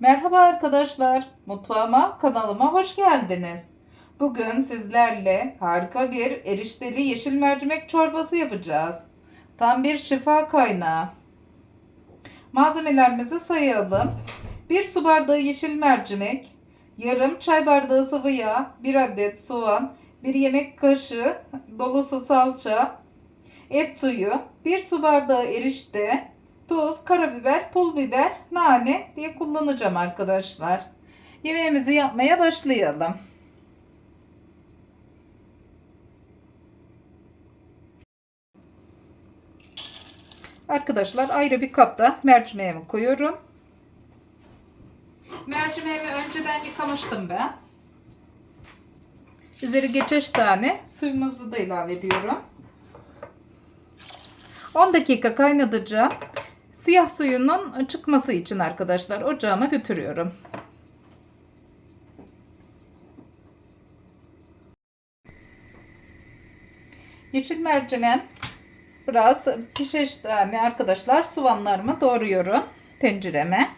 Merhaba arkadaşlar, mutfağıma, kanalıma hoş geldiniz. Bugün sizlerle harika bir erişteli yeşil mercimek çorbası yapacağız. Tam bir şifa kaynağı. Malzemelerimizi sayalım. 1 su bardağı yeşil mercimek, yarım çay bardağı sıvı yağ, 1 adet soğan, 1 yemek kaşığı dolusu salça, et suyu, 1 su bardağı erişte, tuz, karabiber, pul biber, nane diye kullanacağım arkadaşlar. Yemeğimizi yapmaya başlayalım. Arkadaşlar ayrı bir kapta mercimeğimi koyuyorum. Mercimeğimi önceden yıkamıştım ben. Üzeri geçeş tane suyumuzu da ilave ediyorum. 10 dakika kaynatacağım. Siyah suyunun çıkması için arkadaşlar ocağıma götürüyorum. Yeşil mercimeğim biraz pişeş tane arkadaşlar soğanlarımı doğruyorum tencereme.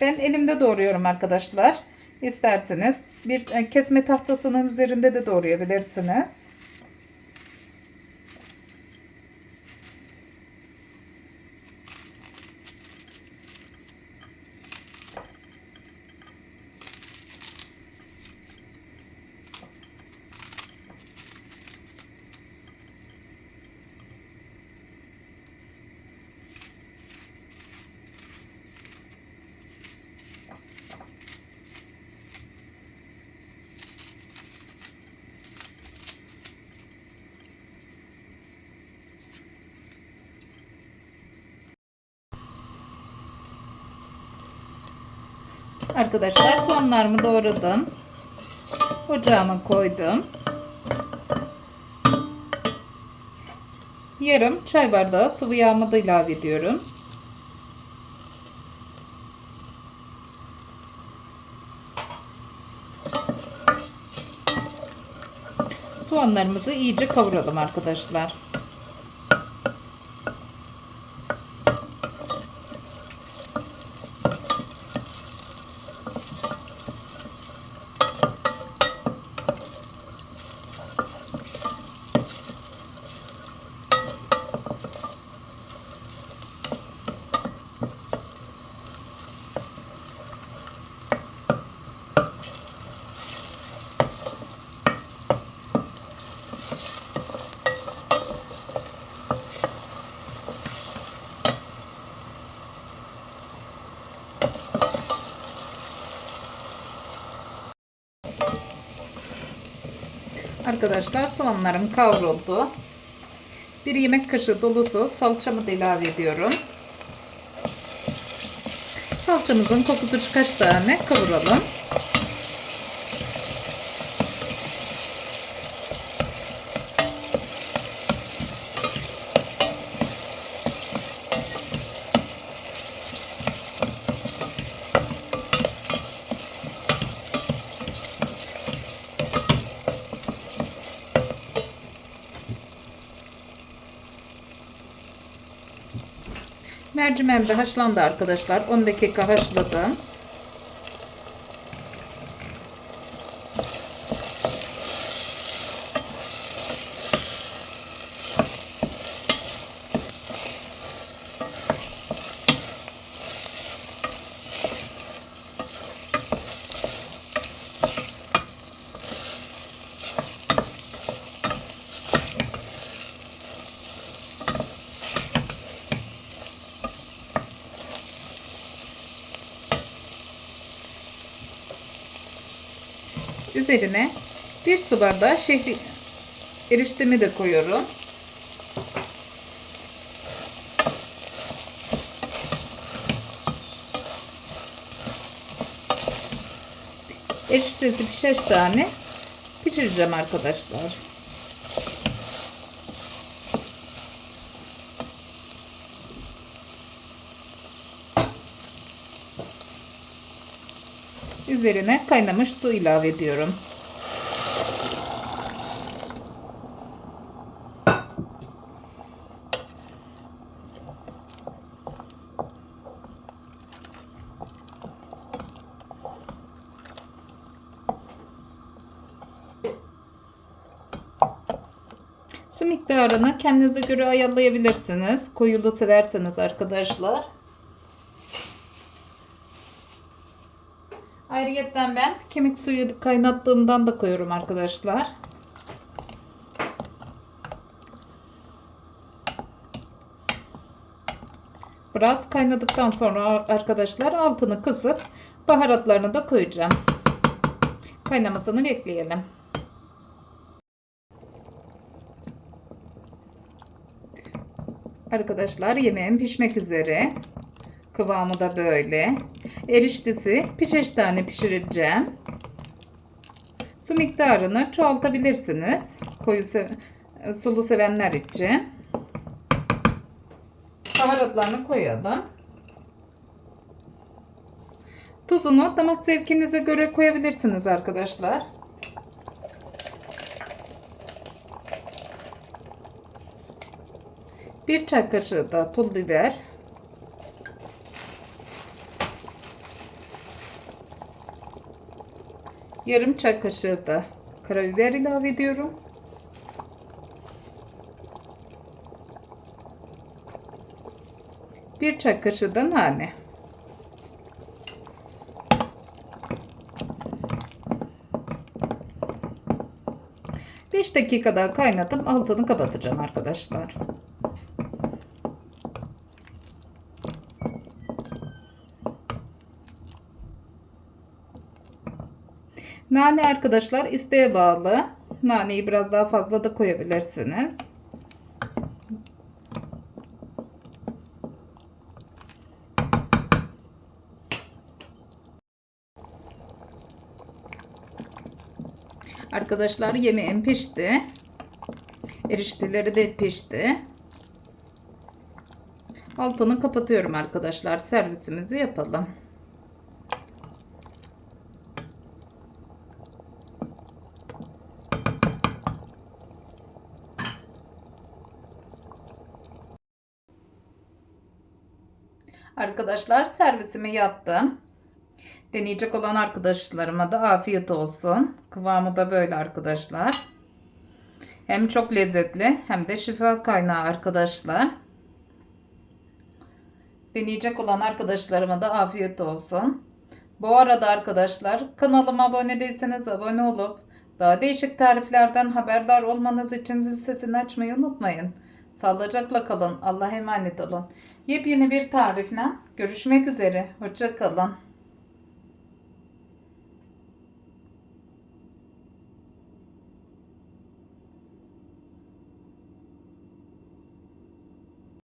Ben elimde doğruyorum arkadaşlar. İsterseniz bir kesme tahtasının üzerinde de doğrayabilirsiniz. Arkadaşlar soğanlarımı doğradım. Ocağıma koydum. Yarım çay bardağı sıvı yağımı da ilave ediyorum. Soğanlarımızı iyice kavuralım arkadaşlar. Arkadaşlar soğanlarım kavruldu. Bir yemek kaşığı dolusu salçamı da ilave ediyorum. Salçamızın kokusu birkaç tane kavuralım. Mercimeğim de haşlandı arkadaşlar. 10 dakika haşladım. Üzerine bir su bardağı şehri eriştemi de koyuyorum. Eriştesi pişer tane pişireceğim arkadaşlar. Üzerine kaynamış su ilave ediyorum. Su miktarını kendinize göre ayarlayabilirsiniz. Koyulu severseniz arkadaşlar. Ayrıyetten ben kemik suyu kaynattığımdan da koyuyorum arkadaşlar. Biraz kaynadıktan sonra arkadaşlar altını kısıp baharatlarını da koyacağım. Kaynamasını bekleyelim. Arkadaşlar yemeğim pişmek üzere. Kıvamı da böyle. Eriştesi pişeş tane pişireceğim. Su miktarını çoğaltabilirsiniz. Koyu sev sulu sevenler için. Baharatlarını koyalım. Tuzunu damak zevkinize göre koyabilirsiniz arkadaşlar. Bir çay kaşığı da pul biber. Yarım çay kaşığı da karabiber ilave ediyorum. Bir çay kaşığı da nane. Beş dakika daha kaynatıp altını kapatacağım arkadaşlar. Nane arkadaşlar isteğe bağlı. Naneyi biraz daha fazla da koyabilirsiniz. Arkadaşlar yemeğim pişti. Erişteleri de pişti. Altını kapatıyorum arkadaşlar. Servisimizi yapalım. Arkadaşlar servisimi yaptım. Deneyecek olan arkadaşlarıma da afiyet olsun. Kıvamı da böyle arkadaşlar. Hem çok lezzetli hem de şifa kaynağı arkadaşlar. Deneyecek olan arkadaşlarıma da afiyet olsun. Bu arada arkadaşlar kanalıma abone değilseniz abone olup daha değişik tariflerden haberdar olmanız için zil sesini açmayı unutmayın. Sağlıcakla kalın. Allah'a emanet olun. Yepyeni bir tarifle görüşmek üzere. Hoşça kalın.